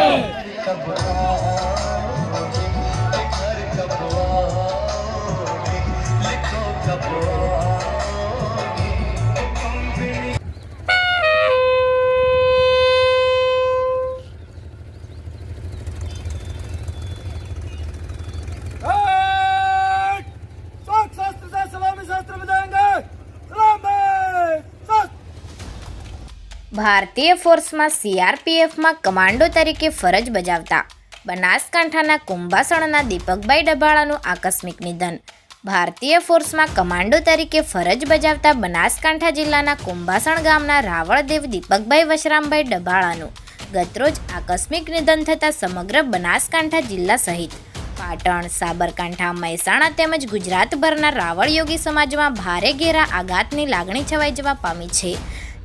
Acabou. ભારતીય ફોર્સમાં સીઆરપીએફમાં commando તરીકે ફરજ બજાવતા. બનાસકાંઠાના કુંભાસણના દીપકભાઈ ડભાળાનું આકસ્મિક નિધન. ભારતીય ફોર્સમાં કમાન્ડો તરીકે ફરજ બજાવતા બનાસકાંઠા જિલ્લાના કુંભાસણ ગામના રાવળદેવ દીપકભાઈ વશરામભાઈ ડભાળાનું ગતરોજ આકસ્મિક નિધન થતાં સમગ્ર બનાસકાંઠા જિલ્લા સહિત પાટણ, સાબરકાંઠા, મહેસાણા તેમજ ગુજરાતભરના રાવળ યોગી સમાજમાં ભારે ઘેરા આઘાતની લાગણી છવાઈ જવા પામી છે.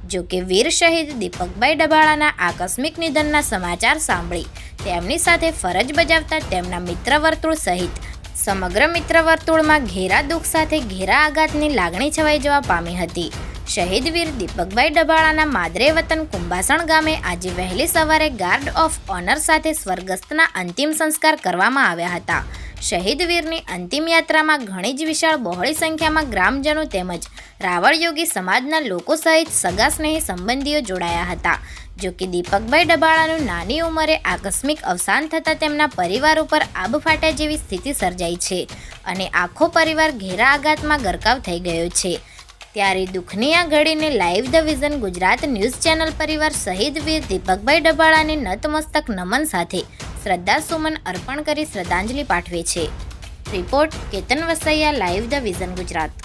જો કે વીર શહીદ દીપકભાઈ ડબાળાના આકસ્મિક નિધનના સમાચાર સાંભળી તેમની સાથે ફરજ બજાવતા તેમના મિત્ર વર્તુળ સહિત સમગ્ર મિત્ર વર્તુળમાં ઘેરા દુઃખ સાથે ઘેરા આઘાતની લાગણી છવાઈ જવા પામી હતી. શહીદ વીર દીપકભાઈ ડબાળાના માદરે વતન કુંભાસણ ગામે આજે વહેલી સવારે ગાર્ડ ઓફ ઓનર સાથે સ્વર્ગસ્થના અંતિમ સંસ્કાર કરવામાં આવ્યા હતા. શહીદ વીરની અંતિમ યાત્રામાં ઘણી જ વિશાળ બહોળી સંખ્યામાં ગ્રામજનો તેમજ રાવળયોગી સમાજના લોકો સહિત સગા સ્નેહી સંબંધીઓ જોડાયા હતા. જો કે દીપકભાઈ ડબાળાનું નાની ઉંમરે આકસ્મિક અવસાન થતાં તેમના પરિવાર ઉપર આબ ફાટ્યા જેવી સ્થિતિ સર્જાઈ છે અને આખો પરિવાર ઘેરા આઘાતમાં ગરકાવ થઈ ગયો છે. ત્યારે દુઃખની આ ઘડીને live the vision Gujarat news channel પરિવાર શહીદ વીર દીપકભાઈ ડબાળાને નતમસ્તક નમન સાથે શ્રદ્ધા સુમન અર્પણ કરી શ્રદ્ધાંજલિ પાઠવે છે. Report Ketan Vasaiya live the vision Gujarat.